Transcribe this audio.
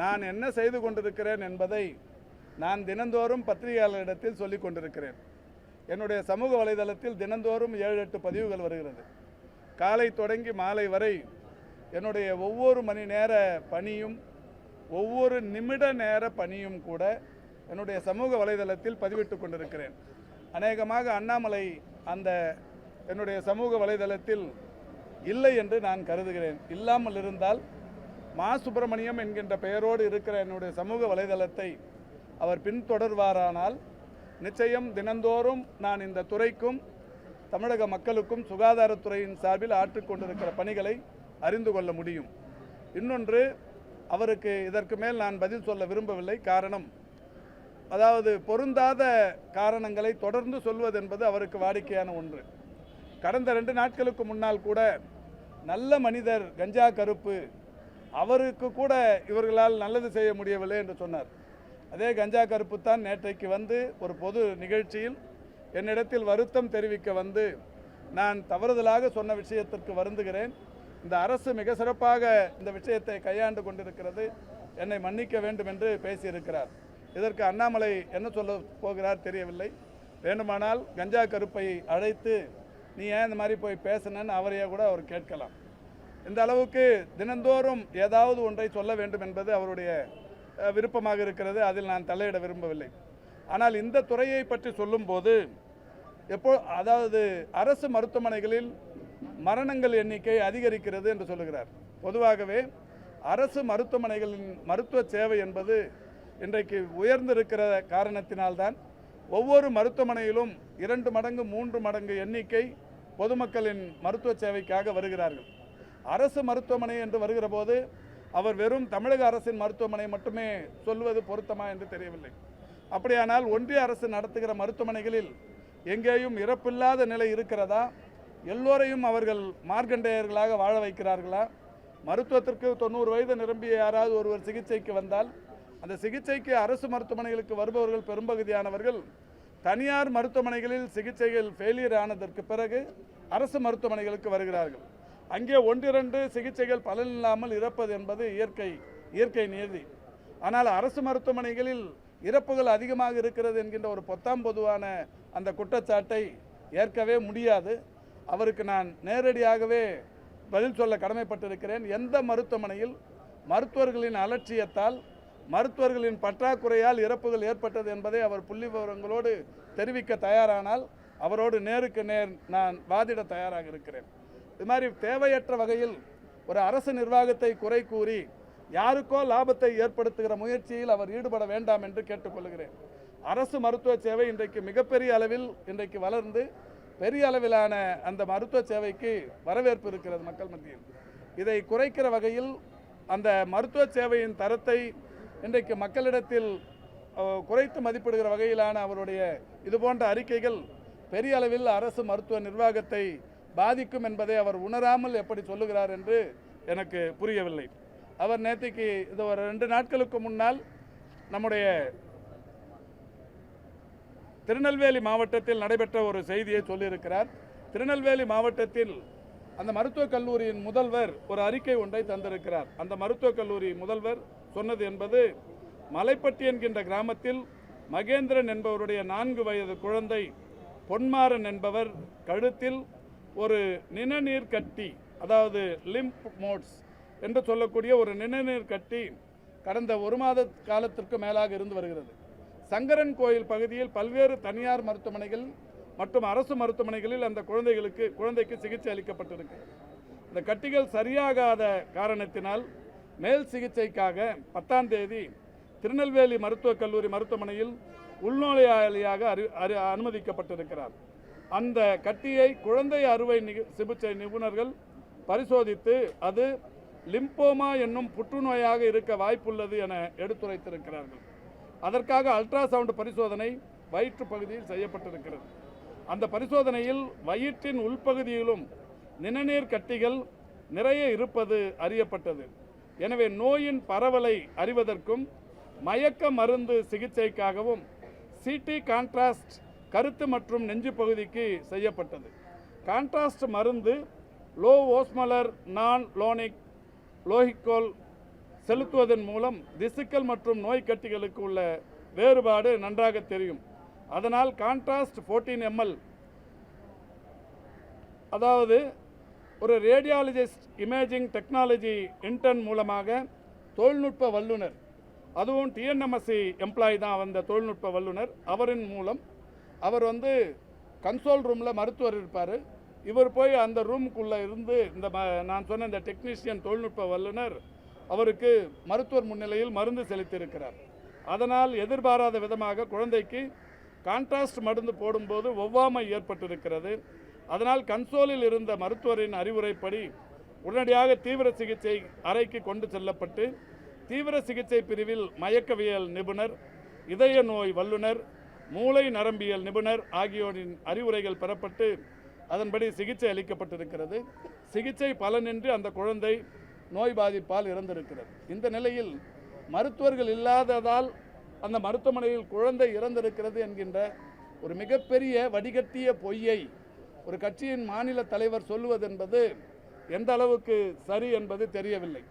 நான் என்ன செய்து கொண்டிருக்கிறேன் என்பதை நான் தினந்தோறும் பத்திரிகையாளரிடத்தில் சொல்லிக் கொண்டிருக்கிறேன். என்னுடைய சமூக வலைதளத்தில் தினந்தோறும் ஏழு எட்டு பதிவுகள் வருகிறது. காலை தொடங்கி மாலை வரை என்னுடைய ஒவ்வொரு மணி நேர பணியும் ஒவ்வொரு நிமிட நேர பணியும் கூட என்னுடைய சமூக வலைதளத்தில் பதிவிட்டு கொண்டிருக்கிறேன். அநேகமாக அண்ணாமலை அந்த என்னுடைய சமூக வலைதளத்தில் இல்லை என்று நான் கருதுகிறேன். இல்லாமல் இருந்தால் மா சுப்பிரமணியம் என்கின்ற பெயரோடு இருக்கிற என்னுடைய சமூக வலைதளத்தை அவர் பின்தொடர்வாரானால் நிச்சயம் தினந்தோறும் நான் இந்த துறைக்கும் தமிழக மக்களுக்கும் சுகாதாரத்துறையின் சார்பில் ஆற்றிக்கொண்டிருக்கிற பணிகளை அறிந்து கொள்ள முடியும். இன்னொன்று அவருக்கு இதற்கு மேல் நான் பதில் சொல்ல விரும்பவில்லை. காரணம் அதாவது பொருந்தாத காரணங்களை தொடர்ந்து சொல்வது என்பது அவருக்கு வாடிக்கையான ஒன்று. கடந்த ரெண்டு நாட்களுக்கு முன்னால் கூட நல்ல மனிதர் கஞ்சா கருப்பு அவருக்கு கூட இவர்களால் நல்லது செய்ய முடியவில்லை என்று சொன்னார். அதே கஞ்சா கருப்பு தான் நேற்றைக்கு வந்து ஒரு பொது நிகழ்ச்சியில் என்னிடத்தில் வருத்தம் தெரிவிக்க வந்து நான் தவறுதலாக சொன்ன விஷயத்திற்கு வருந்துகிறேன். இந்த அரசு மிக சிறப்பாக இந்த விஷயத்தை கையாண்டு கொண்டிருக்கிறது. என்னை மன்னிக்க வேண்டும் என்று பேசியிருக்கிறார். இதற்கு அண்ணாமலை என்ன சொல்ல போகிறார் தெரியவில்லை. வேண்டுமானால் கஞ்சா கருப்பை அழைத்து நீ ஏன் இந்த மாதிரி போய் பேசுனன்னு அவரையே கூட அவர் கேட்கலாம். இந்த அளவுக்கு தினந்தோறும் ஏதாவது ஒன்றை சொல்ல வேண்டும் என்பது அவருடைய விருப்பமாக இருக்கிறது. அதில் நான் தலையிட விரும்பவில்லை. ஆனால் இந்த துறையை பற்றி சொல்லும்போது எப்போ அதாவது அரசு மருத்துவமனைகளில் மரணங்கள் எண்ணிக்கை அதிகரிக்கிறது என்று சொல்லுகிறார். பொதுவாகவே அரசு மருத்துவமனைகளின் மருத்துவ சேவை என்பது இன்றைக்கு உயர்ந்திருக்கிற காரணத்தினால்தான் ஒவ்வொரு மருத்துவமனையிலும் இரண்டு மடங்கு மூன்று மடங்கு எண்ணிக்கை பொதுமக்களின் மருத்துவ சேவைக்காக வருகிறார்கள். அரசு மருத்துவமனை என்று வருகிற போது அவர் வெறும் தமிழக அரசின் மருத்துவமனை மட்டுமே சொல்வது பொருத்தமா என்று தெரியவில்லை. அப்படியானால் ஒன்றிய அரசு நடத்துகிற மருத்துவமனைகளில் எங்கேயும் இறப்பில்லாத நிலை இருக்கிறதா? எல்லோரையும் அவர்கள் மார்க்கண்டேயர்களாக வாழ வைக்கிறார்களா? மருத்துவத்திற்கு தொண்ணூறு வயது நிரம்பிய யாராவது ஒருவர் சிகிச்சைக்கு வந்தால் அந்த சிகிச்சைக்கு அரசு மருத்துவமனைகளுக்கு வருபவர்கள் பெரும்பகுதியானவர்கள் தனியார் மருத்துவமனைகளில் சிகிச்சைகள் ஃபெயிலியர் ஆனதற்கு பிறகு அரசு மருத்துவமனைகளுக்கு வருகிறார்கள். அங்கே ஒன்றிரண்டு சிகிச்சைகள் பலனில்லாமல் இறப்பது என்பது இயற்கை இயற்கை நியதி ஆனால் அரசு மருத்துவமனைகளில் இறப்புகள் அதிகமாக இருக்கிறது என்கின்ற ஒரு பொத்தாம் பொதுவான அந்த குற்றச்சாட்டை ஏற்கவே முடியாது. அவருக்கு நான் நேரடியாகவே பதில் சொல்ல கடமைப்பட்டிருக்கிறேன். எந்த மருத்துவமனையில் மருத்துவர்களின் அலட்சியத்தால் மருத்துவர்களின் பற்றாக்குறையால் இறப்புகள் ஏற்பட்டது என்பதை அவர் புள்ளி விவரங்களோடு தெரிவிக்க தயாரானால் அவரோடு நேருக்கு நேர் நான் வாதிட தயாராக இருக்கிறேன். இது மாதிரி தேவையற்ற வகையில் ஒரு அரசு நிர்வாகத்தை குறை கூறி யாருக்கோ லாபத்தை ஏற்படுத்துகிற முயற்சியில் அவர் ஈடுபட வேண்டாம் என்று கேட்டுக்கொள்கிறேன். அரசு மருத்துவ சேவை இன்றைக்கு மிகப்பெரிய அளவில் இன்றைக்கு வளர்ந்து பெரிய அளவிலான அந்த மருத்துவ சேவைக்கு வரவேற்பு இருக்கிறது மக்கள் மத்தியில். இதை குறைக்கிற வகையில் அந்த மருத்துவ சேவையின் தரத்தை இன்றைக்கு மக்களிடத்தில் குறைத்து மதிப்பிடுகிற வகையிலான அவருடைய இது போன்ற அறிக்கைகள் பெரிய அளவில் அரசு மருத்துவ நிர்வாகத்தை பாதிக்கும் என்பதை அவர் உணராமல் எப்படி சொல்லுகிறார் என்று எனக்கு புரியவில்லை. அவர் நேற்றுக்கு இது ஒரு ரெண்டு நாட்களுக்கு முன்னால் நம்முடைய திருநெல்வேலி மாவட்டத்தில் நடைபெற்ற ஒரு செய்தியை சொல்லியிருக்கிறார். திருநெல்வேலி மாவட்டத்தில் அந்த மருத்துவக் கல்லூரியின் முதல்வர் ஒரு அறிக்கை ஒன்றை தந்திருக்கிறார். அந்த மருத்துவக் கல்லூரி முதல்வர் சொன்னது என்பது மலைப்பட்டி என்கின்ற கிராமத்தில் மகேந்திரன் என்பவருடைய நான்கு வயது குழந்தை பொன்மாறன் என்பவர் கழுத்தில் ஒரு நிணநீர் கட்டி அதாவது லிம்ப் மோட்ஸ் என்று சொல்லக்கூடிய ஒரு நிணநீர் கட்டி கடந்த ஒரு மாத காலத்திற்கு மேலாக இருந்து வருகிறது. சங்கரன் கோயில் பகுதியில் பல்வேறு தனியார் மருத்துவமனைகள் மற்றும் அரசு மருத்துவமனைகளில் அந்த குழந்தைகளுக்கு குழந்தைக்கு சிகிச்சை அளிக்கப்பட்டிருக்கு. இந்த கட்டிகள் சரியாகாத காரணத்தினால் மேல் சிகிச்சைக்காக பத்தாம் தேதி திருநெல்வேலி மருத்துவக் கல்லூரி மருத்துவமனையில் உள்நோயாளியாக அறி அறி அனுமதிக்கப்பட்டிருக்கிறார். அந்த கட்டியை குழந்தை அறுவை சிகிச்சை நிபுணர்கள் பரிசோதித்து அது லிம்போமா என்னும் புற்றுநோயாக இருக்க வாய்ப்புள்ளது என எடுத்துரைத்திருக்கிறார்கள். அதற்காக அல்ட்ராசவுண்ட் பரிசோதனை வயிற்று பகுதியில் செய்யப்பட்டிருக்கிறது. அந்த பரிசோதனையில் வயிற்றின் உள்பகுதியிலும் நிணநீர் கட்டிகள் நிறைய இருப்பது அறியப்பட்டது. எனவே நோயின் பரவலை அறிவதற்கும் மயக்க மருந்து சிகிச்சைக்காகவும் சிடி கான்ட்ராஸ்ட் கருத்து மற்றும் நெஞ்சு பகுதிக்கு செய்யப்பட்டது. கான்ட்ராஸ்ட் மருந்து லோ ஓஸ்மலர் நான் லோனிக் லோஹிக்கோல் செலுத்துவதன் மூலம் திசுக்கள் மற்றும் நோய் கட்டிகளுக்கு உள்ள வேறுபாடு நன்றாக தெரியும். அதனால் கான்ட்ராஸ்ட் 14 எம்எல் அதாவது ஒரு ரேடியாலஜிஸ்ட் இமேஜிங் டெக்னாலஜி இன்டர்ன் மூலமாக தொழில்நுட்ப வல்லுனர் அதுவும் டிஎன்எம்எஸ்சி எம்ப்ளாயி தான் வந்த தொழில்நுட்ப வல்லுனர் அவரின் மூலம் அவர் வந்து கன்சோல் ரூமில் மருத்துவர் இருப்பார். இவர் போய் அந்த ரூமுக்குள்ளே இருந்து இந்த ம நான் சொன்ன இந்த டெக்னீஷியன் தொழில்நுட்ப வல்லுனர் அவருக்கு மருத்துவர் முன்னிலையில் மருந்து செலுத்தியிருக்கிறார். அதனால் எதிர்பாராத விதமாக குழந்தைக்கு கான்ட்ராஸ்ட் மருந்து போடும்போது ஒவ்வாமை ஏற்பட்டிருக்கிறது. அதனால் கன்சோலில் இருந்த மருத்துவரின் அறிவுரைப்படி உடனடியாக தீவிர சிகிச்சை அறைக்கு கொண்டு செல்லப்பட்டு தீவிர சிகிச்சை பிரிவில் மயக்கவியல் நிபுணர் இதய நோய் வல்லுனர் மூளை நரம்பியல் நிபுணர் ஆகியோரின் அறிவுரைகள் பெறப்பட்டு அதன்படி சிகிச்சை அளிக்கப்பட்டிருக்கிறது. சிகிச்சை பலனின்றி அந்த குழந்தை நோய் பாதிப்பால் இறந்திருக்கிறது. இந்த நிலையில் மருத்துவர்கள் இல்லாததால் அந்த மருத்துவமனையில் குழந்தை இறந்திருக்கிறது என்கின்ற ஒரு மிகப்பெரிய வடிகட்டிய பொய்யை ஒரு கட்சியின் மாநில தலைவர் சொல்லுவதென்பது எந்த அளவுக்கு சரி என்பது தெரியவில்லை.